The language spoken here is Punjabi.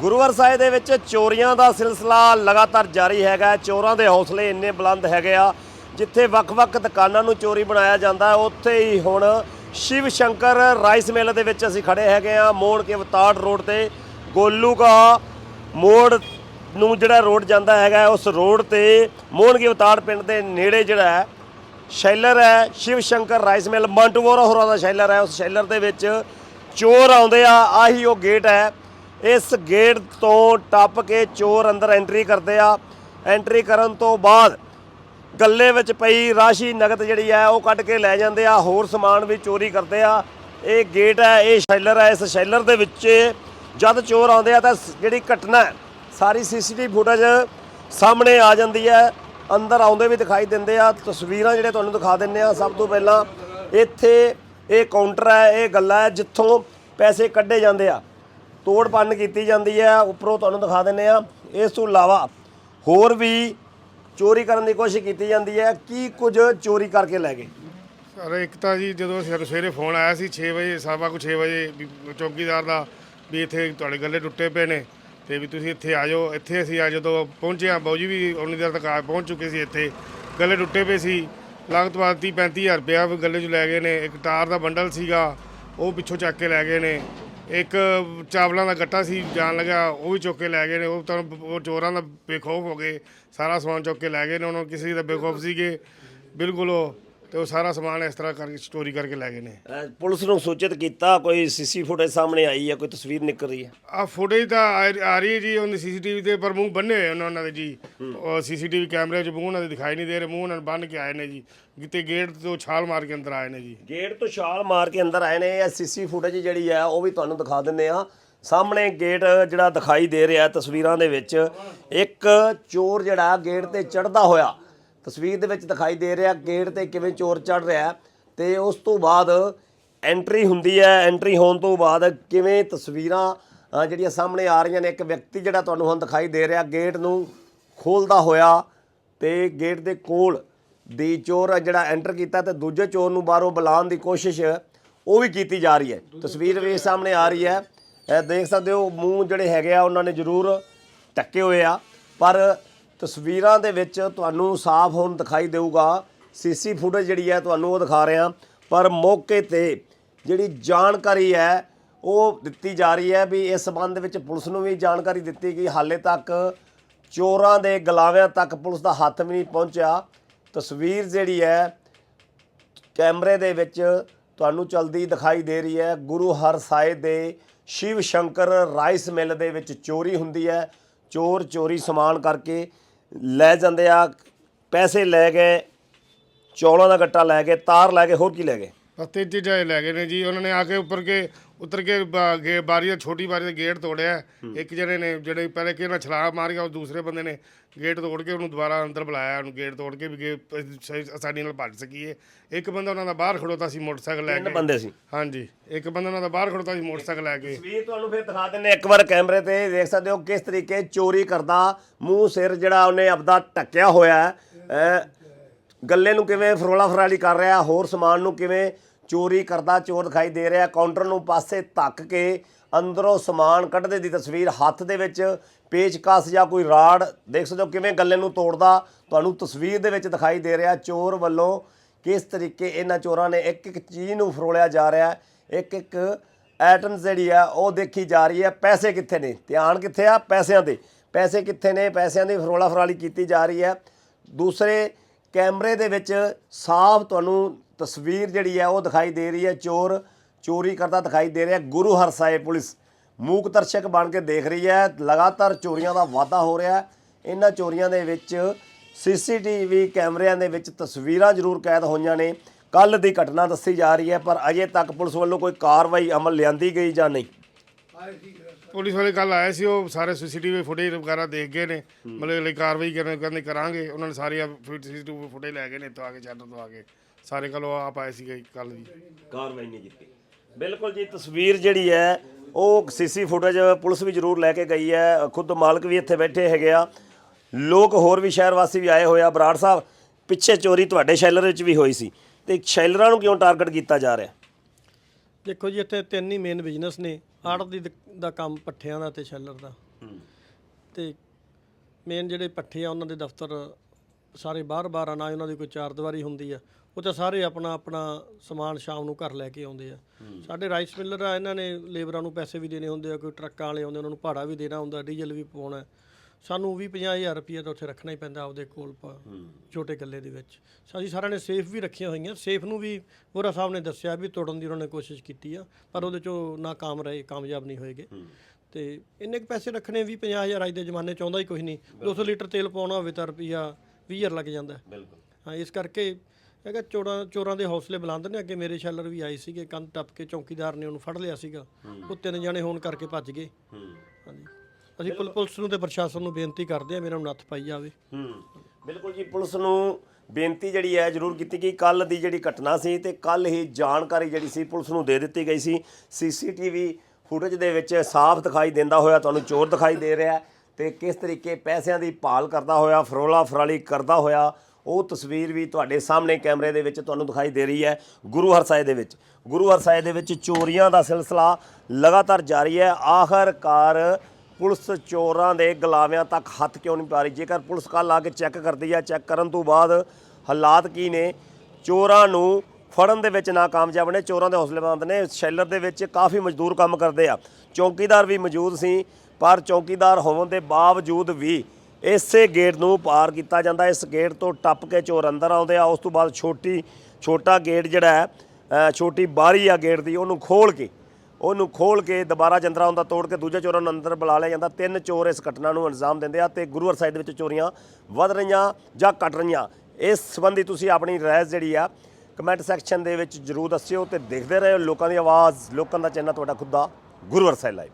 ਗੁਰੂਵਰ ਸਾਹਿਬ ਦੇ ਵਿੱਚ ਚੋਰੀਆਂ ਦਾ ਸਿਲਸਿਲਾ ਲਗਾਤਾਰ ਜਾਰੀ ਹੈਗਾ ਚੋਰਾਂ ਦੇ ਹੌਸਲੇ ਇੰਨੇ ਬੁਲੰਦ ਹੈਗੇ ਆ, ਜਿੱਥੇ ਵੱਖ-ਵੱਖ ਦੁਕਾਨਾਂ ਨੂੰ ਚੋਰੀ ਬਣਾਇਆ ਜਾਂਦਾ ਉੱਥੇ ਹੀ ਹੁਣ ਸ਼ਿਵ ਸ਼ੰਕਰ ਰਾਈਸ ਮਿਲ ਦੇ ਵਿੱਚ ਅਸੀਂ ਖੜੇ ਹੈਗੇ ਆ, ਮੋੜ ਕੇ ਅਵਤਾਰ ਰੋਡ ਤੇ। ਗੋਲੂ ਕਾ ਮੋੜ ਨੂੰ ਜਿਹੜਾ ਰੋਡ ਜਾਂਦਾ ਹੈਗਾ, ਉਸ ਰੋਡ ਤੇ ਮੋਹਨ ਕੀ ਅਵਤਾਰ ਪਿੰਡ ਦੇ ਨੇੜੇ ਜਿਹੜਾ ਹੈ, ਸ਼ੈਲਰ ਹੈ, ਸ਼ਿਵ ਸ਼ੰਕਰ ਰਾਈਸ ਮਿਲ ਮੰਟੂਵੋਰਾ ਹੋਰਾਂ ਦਾ ਸ਼ੈਲਰ ਹੈ। ਉਸ ਸ਼ੈਲਰ ਦੇ ਵਿੱਚ ਚੋਰ ਆਉਂਦੇ ਆ, ਆਹੀ ਉਹ ਗੇਟ ਹੈ। ਇਸ ਗੇਟ ਤੋਂ ਟੱਪ ਕੇ ਚੋਰ ਅੰਦਰ ਐਂਟਰੀ ਕਰਦੇ ਆ। ਐਂਟਰੀ ਕਰਨ ਤੋਂ ਬਾਅਦ ਗੱਲੇ ਵਿੱਚ ਪਈ ਰਾਸ਼ੀ ਨਗਦ ਜਿਹੜੀ ਹੈ ਉਹ ਕੱਢ ਕੇ ਲੈ ਜਾਂਦੇ ਆ। ਹੋਰ ਸਮਾਨ ਵੀ ਚੋਰੀ ਕਰਦੇ ਆ। ਇਹ ਗੇਟ ਹੈ, ਇਹ ਸ਼ੈਲਰ ਹੈ। ਇਸ ਸ਼ੈਲਰ ਦੇ ਵਿੱਚ ਜਦ ਚੋਰ ਆਉਂਦੇ ਆ ਤਾਂ ਜਿਹੜੀ ਘਟਨਾ ਹੈ, ਸਾਰੀ ਸੀਸੀਟੀਵੀ ਫੁਟੇਜ ਸਾਹਮਣੇ ਆ ਜਾਂਦੀ ਹੈ। ਅੰਦਰ ਆਉਂਦੇ ਵੀ ਦਿਖਾਈ ਦਿੰਦੇ ਆ। ਤਸਵੀਰਾਂ ਜਿਹੜੇ ਤੁਹਾਨੂੰ ਦਿਖਾ ਦਿੰਨੇ ਆ ਸਭ ਤੋਂ ਪਹਿਲਾਂ ਇੱਥੇ ਇਹ ਕਾਊਂਟਰ ਹੈ, ਇਹ ਗੱਲਾ ਹੈ ਜਿੱਥੋਂ ਪੈਸੇ ਕੱਢੇ ਜਾਂਦੇ ਆ। ਤੋੜ ਪੰਨ ਕੀਤੀ ਜਾਂਦੀ ਹੈ, ਉੱਪਰੋਂ ਤੁਹਾਨੂੰ ਦਿਖਾ ਦਿੰਨੇ ਆ ਇਸ ਤੋਂ ਇਲਾਵਾ ਹੋਰ ਵੀ ਚੋਰੀ ਕਰਨ ਦੀ ਕੋਸ਼ਿਸ਼ ਕੀਤੀ ਜਾਂਦੀ ਹੈ। ਕੀ ਕੁਝ ਚੋਰੀ ਕਰਕੇ ਲੈ ਗਏ? ਸਰ, ਇੱਕ ਤਾਂ ਜੀ ਜਦੋਂ ਸਵੇਰੇ ਸਵੇਰੇ ਫੋਨ ਆਇਆ ਸੀ 6 ਵਜੇ ਸਵਾ ਕੁ 6 ਵਜੇ ਵੀ ਚੌਕੀਦਾਰ ਦਾ ਵੀ ਇੱਥੇ ਤੁਹਾਡੇ ਗੱਲੇ ਟੁੱਟੇ ਪਏ ਨੇ ਤੇ ਵੀ ਤੁਸੀਂ ਇੱਥੇ ਆ ਜਾਓ। ਇੱਥੇ ਅਸੀਂ ਆ ਜਦੋਂ ਪਹੁੰਚੇ ਆ ਬਾਊ ਜੀ ਵੀ ਉਨੀ ਦੇਰ ਤੱਕ ਆ ਪਹੁੰਚ ਚੁੱਕੇ ਸੀ ਇੱਥੇ। ਗੱਲੇ ਟੁੱਟੇ ਪਏ ਸੀ। ਲਗਤ ਬਾਤ 30 35000 ਰੁਪਇਆ ਵੀ ਗੱਲੇ 'ਚ ਲੈ ਗਏ ਨੇ। ਇੱਕ ਟਾਰ ਦਾ ਬੰਡਲ ਸੀਗਾ, ਉਹ ਪਿੱਛੋਂ ਚੱਕ ਕੇ ਲੈ ਗਏ ਨੇ। ਇੱਕ ਚਾਵਲਾਂ ਦਾ ਗੱਟਾ ਸੀ, ਜਾਣ ਲੱਗਾ, ਉਹ ਵੀ ਚੁੱਕ ਕੇ ਲੈ ਗਏ ਨੇ, ਉਹ ਤਾਂ ਉਹ ਚੋਰਾਂ ਦਾ ਬੇਖੌਫ ਹੋ ਗਏ, ਸਾਰਾ ਸਮਾਨ ਚੁੱਕ ਕੇ ਲੈ ਗਏ ਨੇ, ਉਹਨਾਂ ਕਿਸੇ ਦਾ ਬੇਖੌਫ ਸੀਗੇ, ਬਿਲਕੁਲ ਉਹ ਤੇ ਉਹ ਸਾਰਾ ਸਮਾਨ ਇਸ ਤਰ੍ਹਾਂ ਕਰਕੇ ਚੋਰੀ ਕਰਕੇ ਲੈ ਗਏ ਨੇ। ਅਹ ਪੁਲਿਸ ਨੂੰ ਸੂਚਿਤ ਕੀਤਾ ਕੋਈ ਸੀਸੀ ਫੁਟੇਜ ਸਾਹਮਣੇ ਆਈ ਹੈ ਕੋਈ ਤਸਵੀਰ ਨਿਕਲ ਰਹੀ ਹੈ ਆ ਫੁਟੇਜ ਤਾਂ ਆ ਆ ਰਹੀ ਹੈ ਜੀ ਉਹਨੇ ਸੀਸੀਟੀਵੀ ਤੇ ਪਰ ਮੂੰਹ ਬੰਨੇ ਹੋਏ ਉਹਨਾਂ ਉਹਨਾਂ ਦੇ ਜੀ। ਉਹ ਸੀਸੀਟੀਵੀ ਕੈਮਰੇ 'ਚ ਮੂੰਹ ਉਹਨਾਂ ਦੇ ਦਿਖਾਈ ਨਹੀਂ ਦੇ ਰਹੇ ਮੂੰਹ ਉਹਨਾਂ ਨੂੰ ਬੰਨ ਕੇ ਆਏ ਨੇ ਜੀ। ਕਿਤੇ ਗੇਟ ਤੋਂ ਛਾਲ ਮਾਰ ਕੇ ਅੰਦਰ ਆਏ ਨੇ ਜੀ। ਗੇਟ ਤੋਂ ਛਾਲ ਮਾਰ ਕੇ ਅੰਦਰ ਆਏ ਨੇ ਇਹ ਸੀਸੀ ਫੁਟੇਜ ਜਿਹੜੀ ਹੈ ਉਹ ਵੀ ਤੁਹਾਨੂੰ ਦਿਖਾ ਦਿੰਨੇ ਆ। ਸਾਹਮਣੇ ਗੇਟ ਜਿਹੜਾ ਦਿਖਾਈ ਦੇ ਰਿਹਾ ਤਸਵੀਰਾਂ ਦੇ ਵਿੱਚ ਇੱਕ ਚੋਰ ਜਿਹੜਾ ਗੇਟ ਤੇ ਚੜਦਾ ਹੋਇਆ। ਤਸਵੀਰ ਦੇ ਵਿੱਚ ਦਿਖਾਈ ਦੇ ਰਿਹਾ ਗੇਟ ਤੇ ਕਿਵੇਂ ਚੋਰ ਚੜ ਰਿਹਾ ਹੈ ਤੇ ਉਸ ਤੋਂ ਬਾਅਦ ਐਂਟਰੀ ਹੁੰਦੀ ਹੈ, ਐਂਟਰੀ ਹੋਣ ਤੋਂ ਬਾਅਦ ਕਿਵੇਂ ਤਸਵੀਰਾਂ ਜਿਹੜੀਆਂ ਸਾਹਮਣੇ ਆ ਰਹੀਆਂ ਨੇ, ਇੱਕ ਵਿਅਕਤੀ ਜਿਹੜਾ ਤੁਹਾਨੂੰ ਹੁਣ ਦਿਖਾਈ ਦੇ ਰਿਹਾ, ਗੇਟ ਨੂੰ ਖੋਲਦਾ ਹੋਇਆ ਤੇ ਗੇਟ ਦੇ ਕੋਲ ਦੀ ਚੋਰ ਜਿਹੜਾ ਐਂਟਰ ਕੀਤਾ ਤੇ ਦੂਜੇ ਚੋਰ ਨੂੰ ਬਾਹਰੋਂ ਬੁਲਾਉਣ ਦੀ ਕੋਸ਼ਿਸ਼ ਉਹ ਵੀ ਕੀਤੀ ਜਾ ਰਹੀ ਹੈ। ਤਸਵੀਰ ਵੀ ਸਾਹਮਣੇ ਆ ਰਹੀ ਹੈ। ਦੇਖ ਸਕਦੇ ਹੋ, ਮੂੰਹ ਜਿਹੜੇ ਹੈਗੇ ਆ, ਉਹਨਾਂ ਨੇ ਜ਼ਰੂਰ ਟੱਕੇ ਹੋਏ ਆ। ਪਰ ਤਸਵੀਰਾਂ ਦੇ ਵਿੱਚ ਤੁਹਾਨੂੰ ਸਾਫ਼ ਹੁਣ ਦਿਖਾਈ ਦੇਊਗਾ। ਸੀਸੀ ਫੁਟੇਜ ਜਿਹੜੀ ਹੈ ਤੁਹਾਨੂੰ ਉਹ ਦਿਖਾ ਰਿਹਾ ਪਰ ਮੌਕੇ ਤੇ ਜਿਹੜੀ ਜਾਣਕਾਰੀ ਹੈ, ਉਹ ਦਿੱਤੀ ਜਾ ਰਹੀ ਹੈ ਵੀ ਇਸ ਸੰਬੰਧ ਵਿੱਚ ਪੁਲਿਸ ਨੂੰ ਵੀ ਜਾਣਕਾਰੀ ਦਿੱਤੀ ਗਈ। ਹਾਲੇ ਤੱਕ ਚੋਰਾਂ ਦੇ ਗਲਾਵਿਆਂ ਤੱਕ ਪੁਲਿਸ ਦਾ ਹੱਥ ਵੀ ਨਹੀਂ ਪਹੁੰਚਿਆ। ਤਸਵੀਰ ਜਿਹੜੀ ਹੈ, ਕੈਮਰੇ ਦੇ ਵਿੱਚ ਤੁਹਾਨੂੰ ਚਲਦੀ ਦਿਖਾਈ ਦੇ ਰਹੀ ਹੈ। ਗੁਰੂ ਹਰਸਾਏ ਦੇ ਸ਼ਿਵ ਸ਼ੰਕਰ ਰਾਈਸ ਮਿਲ ਦੇ ਵਿੱਚ ਚੋਰੀ ਹੁੰਦੀ ਹੈ। ਚੋਰ ਚੋਰੀ ਸਮਾਨ ਕਰਕੇ ਲੈ ਜਾਂਦੇ ਆ, ਪੈਸੇ ਲੈ ਗਏ ਚੌਲਾਂ ਦਾ ਗੱਟਾ ਲੈ ਗਏ ਤਾਰ ਲੈ ਗਏ ਹੋਰ ਕੀ ਲੈ ਗਏ? ਬਸ ਤਿੰਨ ਚੀਜ਼ਾਂ ਇਹ ਲੈ ਗਏ ਨੇ ਜੀ, ਉਹਨਾਂ ਨੇ ਆ ਕੇ ਉੱਪਰ ਕੇ ਉਤਰ ਕੇ ਬਾ- ਗੇ- ਬਾਰੀ ਦਾ ਛੋਟੀ ਬਾਰੀ ਦਾ ਗੇਟ ਤੋੜਿਆ। ਇੱਕ ਜਣੇ ਨੇ ਜਿਹੜੇ ਪਹਿਲੇ ਕਿ ਨਾ ਛਲਾਪ ਮਾਰ ਗਿਆ ਉਹ ਦੂਸਰੇ ਬੰਦੇ ਨੇ ਗੇਟ ਤੋੜ ਕੇ ਉਹਨੂੰ ਦੁਬਾਰਾ ਅੰਦਰ ਬੁਲਾਇਆ ਉਹਨੂੰ ਗੇਟ ਤੋੜ ਕੇ ਵੀ ਗੇ ਅਸੀਂ ਸਹੀ ਆਸਾਨੀ ਨਾਲ ਭੱਜ ਸਕੀਏ। ਇੱਕ ਬੰਦਾ ਉਹਨਾਂ ਦਾ ਬਾਹਰ ਖੜੋਤਾ ਸੀ ਮੋਟਰਸਾਈਕਲ ਲੈ ਤਿੰਨ ਕੇ ਬੰਦੇ ਸੀ। ਹਾਂਜੀ। ਇੱਕ ਬੰਦਾ ਉਹਨਾਂ ਦਾ ਬਾਹਰ ਖੜੋਤਾ ਸੀ ਮੋਟਰਸਾਈਕਲ ਲੈ ਕੇ ਤਸਵੀਰ ਤੁਹਾਨੂੰ ਫਿਰ ਦਿਖਾ ਦਿੰਨੇ ਇੱਕ ਵਾਰ ਕੈਮਰੇ ਤੇ ਦੇਖ ਸਕਦੇ ਹੋ ਕਿਸ ਤਰੀਕੇ ਚੋਰੀ ਕਰਦਾ ਮੂੰਹ ਸਿਰ ਜਿਹੜਾ ਉਹਨੇ ਆਪਦਾ ਟੱਕਿਆ ਹੋਇਆ ਹੈ। ਅਹ ਗੱਲੇ ਨੂੰ ਕਿਵੇਂ ਫਰੋਲਾ ਫਰਾਲੀ ਕਰ ਰਿਹਾ ਹੋਰ ਸਮਾਨ ਨੂੰ ਕਿਵੇਂ ਚੋਰੀ ਕਰਦਾ, ਚੋਰ ਦਿਖਾਈ ਦੇ ਰਿਹਾ। ਕਾਊਂਟਰ ਨੂੰ ਪਾਸੇ ਧੱਕ ਕੇ ਅੰਦਰੋਂ ਸਮਾਨ ਕੱਢਦੇ ਦੀ ਤਸਵੀਰ। ਹੱਥ ਦੇ ਵਿੱਚ ਪੇਚਕਸ ਜਾਂ ਕੋਈ ਰਾੜ, ਦੇਖ ਸਕਦੇ ਹੋ ਕਿਵੇਂ ਗੱਲੇ ਨੂੰ ਤੋੜਦਾ। ਤੁਹਾਨੂੰ ਤਸਵੀਰ ਦੇ ਵਿੱਚ ਦਿਖਾਈ ਦੇ ਰਿਹਾ ਚੋਰ ਵੱਲੋਂ ਕਿਸ ਤਰੀਕੇ ਇਹਨਾਂ ਚੋਰਾਂ ਨੇ ਇੱਕ ਇੱਕ ਚੀਜ਼ ਨੂੰ ਫਰੋਲਿਆ ਜਾ ਰਿਹਾ ਇੱਕ ਇੱਕ ਐਟਮ ਜਿਹੜੀ ਆ ਉਹ ਦੇਖੀ ਜਾ ਰਹੀ ਹੈ। ਪੈਸੇ ਕਿੱਥੇ ਨੇ? ਧਿਆਨ ਕਿੱਥੇ ਆ? ਪੈਸਿਆਂ ਦੇ। ਪੈਸੇ ਕਿੱਥੇ ਨੇ? ਪੈਸਿਆਂ ਦੀ ਫਰੋਲਾ ਫਰਾਲੀ ਕੀਤੀ ਜਾ ਰਹੀ ਹੈ। ਦੂਸਰੇ ਕੈਮਰੇ ਦੇ ਵਿੱਚ ਸਾਫ਼ ਤੁਹਾਨੂੰ ਤਸਵੀਰ ਜਿਹੜੀ ਹੈ ਉਹ ਦਿਖਾਈ ਦੇ ਰਹੀ ਹੈ, ਚੋਰ ਚੋਰੀ ਕਰਦਾ ਦਿਖਾਈ ਦੇ ਰਿਹਾ ਗੁਰੂ ਹਰ ਸਾਹਿਬ ਪੁਲਿਸ ਮੂਕ ਦਰਸ਼ਕ ਬਣ ਕੇ ਦੇਖ ਰਹੀ ਹੈ। ਲਗਾਤਾਰ ਚੋਰੀਆਂ ਦਾ ਵਾਧਾ ਹੋ ਰਿਹਾ ਹੈ। ਇਹਨਾਂ ਚੋਰੀਆਂ ਦੇ ਵਿੱਚ ਸੀਸੀਟੀਵੀ ਕੈਮਰਿਆਂ ਦੇ ਵਿੱਚ ਤਸਵੀਰਾਂ ਜ਼ਰੂਰ ਕੈਦ ਹੋਈਆਂ ਨੇ। ਕੱਲ ਦੀ ਘਟਨਾ ਦੱਸੀ ਜਾ ਰਹੀ ਹੈ, ਪਰ ਅਜੇ ਤੱਕ ਪੁਲਿਸ ਵੱਲੋਂ ਕੋਈ ਕਾਰਵਾਈ ਅਮਲ ਲਿਆਂਦੀ ਗਈ ਜਾਂ ਨਹੀਂ। ਪੁਲਿਸ ਵਾਲੇ ਕੱਲ ਆਏ ਸੀ, ਉਹ ਸਾਰੇ ਸੀਸੀਟੀਵੀ ਫੁਟੇਜ ਵਗੈਰਾ ਦੇਖ ਗਏ ਨੇ। ਮਤਲਬ ਅਗਲੀ ਕਾਰਵਾਈ ਕਰਨ ਕਹਿੰਦੇ ਕਰਾਂਗੇ। ਉਹਨਾਂ ਨੇ ਸਾਰੀਆਂ ਸੀਸੀਟੀਵੀ ਫੁਟੇਜ ਲੈ ਗਏ ਨੇ ਇੱਥੋਂ ਆ ਕੇ ਚੈਨਲ ਤੋਂ ਆ ਕੇ। ਸਾਰੇ ਕੱਲ ਆਪ ਆਏ ਸੀਗੇ ਕੱਲ ਜੀ ਕਾਰਵਾਈ ਨਹੀਂ ਕੀਤੀ। ਬਿਲਕੁਲ ਜੀ ਤਸਵੀਰ ਜਿਹੜੀ ਹੈ ਉਹ ਸੀਸੀ ਫੁਟੇਜ ਪੁਲਿਸ ਵੀ ਜ਼ਰੂਰ ਲੈ ਕੇ ਗਈ ਹੈ। ਖੁਦ ਮਾਲਕ ਵੀ ਇੱਥੇ ਬੈਠੇ ਹੈਗੇ ਆ। ਲੋਕ ਹੋਰ ਵੀ ਸ਼ਹਿਰ ਵਾਸੀ ਵੀ ਆਏ ਹੋਏ ਆ। ਬਰਾੜ ਸਾਹਿਬ ਪਿੱਛੇ ਚੋਰੀ ਤੁਹਾਡੇ ਸ਼ੈਲਰ ਵਿੱਚ ਵੀ ਹੋਈ ਸੀ। ਤੇ ਸ਼ੈਲਰਾਂ ਨੂੰ ਕਿਉਂ ਟਾਰਗੇਟ ਕੀਤਾ ਜਾ ਰਿਹਾ? ਦੇਖੋ ਜੀ ਇੱਥੇ ਤਿੰਨ ਹੀ ਮੇਨ ਬਿਜ਼ਨਸ ਨੇ। ਆੜਤ ਦੀ ਦ- ਦਾ ਕੰਮ ਪੱਠਿਆਂ ਦਾ ਤੇ ਸ਼ੈਲਰ ਦਾ। ਤੇ ਮੇਨ ਜਿਹੜੇ ਪੱਠੇ ਆ ਉਹਨਾਂ ਦੇ ਦਫ਼ਤਰ ਸਾਰੇ ਬਾਹਰ-ਬਾਹਰ ਆ। ਨਾ ਉਹਨਾਂ ਦੀ ਕੋਈ ਚਾਰ ਦੀਵਾਰੀ ਹੁੰਦੀ ਆ। ਉਹ ਤਾਂ ਸਾਰੇ ਆਪਣਾ ਆਪਣਾ ਸਮਾਨ ਸ਼ਾਮ ਨੂੰ ਘਰ ਲੈ ਕੇ ਆਉਂਦੇ ਆ। ਸਾਡੇ ਰਾਈਸ ਮਿਲਰ ਆ ਇਹਨਾਂ ਨੇ ਲੇਬਰਾਂ ਨੂੰ ਪੈਸੇ ਵੀ ਦੇਣੇ ਹੁੰਦੇ ਆ ਕੋਈ ਟਰੱਕਾਂ ਵਾਲੇ ਆਉਂਦੇ ਉਹਨਾਂ ਨੂੰ ਭਾੜਾ ਵੀ ਦੇਣਾ ਹੁੰਦਾ ਡੀਜ਼ਲ ਵੀ ਪਾਉਣਾ। ਸਾਨੂੰ ਵੀ 50000 ਰੁਪਏ ਤਾਂ ਉੱਥੇ ਰੱਖਣਾ ਹੀ ਪੈਂਦਾ ਆਪਦੇ ਕੋਲ ਪ- ਛੋਟੇ ਗੱਲੇ ਦੇ ਵਿੱਚ। ਅਸੀਂ ਸਾਰਿਆਂ ਨੇ ਸੇਫ ਵੀ ਰੱਖੀਆਂ ਹੋਈਆਂ ਸੇਫ ਨੂੰ ਵੀ ਵੋਰਾ ਸਾਹਿਬ ਨੇ ਦੱਸਿਆ ਵੀ ਤੋੜਨ ਦੀ ਉਹਨਾਂ ਨੇ ਕੋਸ਼ਿਸ਼ ਕੀਤੀ ਆ ਪਰ ਉਹਦੇ ਚੋਂ ਨਾਕਾਮ ਰਹੇ ਕਾਮਯਾਬ ਨਹੀਂ ਹੋਏਗੇ। ਤੇ ਇੰਨੇ ਕੁ ਪੈਸੇ ਰੱਖਣੇ ਵੀ 50000 ਅੱਜ ਦੇ ਜ਼ਮਾਨੇ ਚ ਆਉਂਦਾ ਹੀ ਕੁਝ ਨਹੀਂ। 200 ਲੀਟਰ ਤੇਲ ਪਾਉਣਾ ਹੋਵੇ ਤਾਂ ਰੁਪਈਆ 20000 ਲੱਗ ਜਾਂਦਾ। ਬਿਲਕੁਲ। ਹਾਂ ਇਸ ਕਰਕੇ ਹੈਗਾ ਚੋਰਾਂ ਚੋਰਾਂ ਦੇ ਹੌਸਲੇ ਬੁਲੰਦ ਨੇ। ਅੱਗੇ ਮੇਰੇ ਸ਼ੈਲਰ ਵੀ ਆਏ ਸੀਗੇ ਕੰਧ ਟੱਪ ਕੇ ਚੌਕੀਦਾਰ ਨੇ ਉਹਨੂੰ ਫੜ ਲਿਆ ਸੀਗਾ। ਉਹ ਤਿੰਨ ਜਣੇ ਹੋਣ ਕਰਕੇ ਭੱਜ ਗਏ। ਹਾਂਜੀ। ਅਸੀਂ ਪੁਲ- ਪੁਲਿਸ ਨੂੰ ਤੇ ਪ੍ਰਸ਼ਾਸਨ ਨੂੰ ਬੇਨਤੀ ਕਰਦੇ ਆ ਮੇਰਾ ਨੂੰ ਨੱਥ ਪਾਈ ਜਾਵੇ। ਹੂੰ। ਬਿਲਕੁਲ ਜੀ ਪੁਲਿਸ ਨੂੰ ਬੇਨਤੀ ਜਿਹੜੀ ਹੈ ਜ਼ਰੂਰ ਕੀਤੀ ਗਈ। ਕੱਲ ਦੀ ਜਿਹੜੀ ਘਟਨਾ ਸੀ ਤੇ ਕੱਲ ਹੀ ਜਾਣਕਾਰੀ ਜਿਹੜੀ ਸੀ ਪੁਲਿਸ ਨੂੰ ਦੇ ਦਿੱਤੀ ਗਈ ਸੀ। ਸੀਸੀਟੀਵੀ ਫੁਟੇਜ ਦੇ ਵਿੱਚ ਸਾਫ਼ ਦਿਖਾਈ ਦਿੰਦਾ ਹੋਇਆ ਤੁਹਾਨੂੰ ਚੋਰ ਦਿਖਾਈ ਦੇ ਰਿਹਾ ਹੈ ਤੇ ਕਿਸ ਤਰੀਕੇ ਪੈਸਿਆਂ ਦੀ ਭਾਲ ਕਰਦਾ ਹੋਇਆ ਫਰੋਲਾ ਫਰਾਲੀ ਕਰਦਾ ਹੋਇਆ ਉਹ ਤਸਵੀਰ ਵੀ ਤੁਹਾਡੇ ਸਾਹਮਣੇ ਕੈਮਰੇ ਦੇ ਵਿੱਚ ਤੁਹਾਨੂੰ ਦਿਖਾਈ ਦੇ ਰਹੀ ਹੈ ਗੁਰੂ ਹਰਸਾਏ ਦੇ ਵਿੱਚ। ਗੁਰੂ ਹਰਸਾਏ ਦੇ ਵਿੱਚ ਚੋਰੀਆਂ ਦਾ ਸਿਲਸਿਲਾ ਲਗਾਤਾਰ ਜਾਰੀ ਹੈ। ਆਖਰਕਾਰ ਪੁਲਿਸ ਚੋਰਾਂ ਦੇ ਗਲਾਵਿਆਂ ਤੱਕ ਹੱਥ ਕਿਉਂ ਨਹੀਂ ਪਾ ਰਹੀ? ਜੇਕਰ ਪੁਲਿਸ ਕੱਲ ਆ ਕੇ ਚੈੱਕ ਕਰਦੀ ਹੈ, ਚੈੱਕ ਕਰਨ ਤੋਂ ਬਾਅਦ ਹਾਲਾਤ ਕੀ ਨੇ? ਚੋਰਾਂ ਨੂੰ ਫੜਨ ਦੇ ਵਿੱਚ ਨਾਕਾਮਯਾਬ ਨੇ। ਚੋਰਾਂ ਦੇ ਹੌਸਲੇਬੰਦ ਨੇ। ਸ਼ੈਲਰ ਦੇ ਵਿੱਚ ਕਾਫੀ ਮਜ਼ਦੂਰ ਕੰਮ ਕਰਦੇ ਆ। ਚੌਕੀਦਾਰ ਵੀ ਮੌਜੂਦ ਸੀ, ਪਰ ਚੌਕੀਦਾਰ ਹੋਣ ਦੇ ਬਾਵਜੂਦ ਵੀ ਇਸੇ ਗੇਟ ਨੂੰ ਪਾਰ ਕੀਤਾ ਜਾਂਦਾ। ਇਸ ਗੇਟ ਤੋਂ ਟੱਪ ਕੇ ਚੋਰ ਅੰਦਰ ਆਉਂਦੇ ਆ। ਉਸ ਤੋਂ ਬਾਅਦ ਛੋਟੀ, ਛੋਟਾ ਗੇਟ ਜਿਹੜਾ ਹੈ ਛੋਟੀ ਬਾਰੀ ਆ ਗੇਟ ਦੀ, ਉਹਨੂੰ ਖੋਲ ਕੇ, ਉਹਨੂੰ ਖੋਲ ਕੇ ਦੁਬਾਰਾ ਜੰਦਰਾ ਹੁੰਦਾ ਤੋੜ ਕੇ ਦੂਜੇ ਚੋਰਾਂ ਨੂੰ ਅੰਦਰ ਬੁਲਾ ਲਿਆ ਜਾਂਦਾ। ਤਿੰਨ ਚੋਰ ਇਸ ਘਟਨਾ ਨੂੰ ਅੰਜਾਮ ਦਿੰਦੇ ਆ ਤੇ ਗੁਰੂਵਰ ਸਾਈਡ ਦੇ ਵਿੱਚ ਚੋਰੀਆਂ ਵੱਧ ਰਹੀਆਂ ਜਾਂ ਘਟ ਰਹੀਆਂ। ਇਸ ਸੰਬੰਧੀ ਤੁਸੀਂ ਆਪਣੀ ਰਾਏ ਜਿਹੜੀ ਆ, ਕਮੈਂਟ ਸੈਕਸ਼ਨ ਦੇ ਵਿੱਚ ਜਰੂਰ ਦੱਸਿਓ ਤੇ ਦੇਖਦੇ ਰਹੋ ਲੋਕਾਂ ਦੀ ਆਵਾਜ਼, ਲੋਕਾਂ ਦਾ ਚੈਨਲ ਤੁਹਾਡਾ ਖੁਦ। ਦਾ ਗੁਰੂਵਰ ਸਾਈਡ ਲਾਈਵ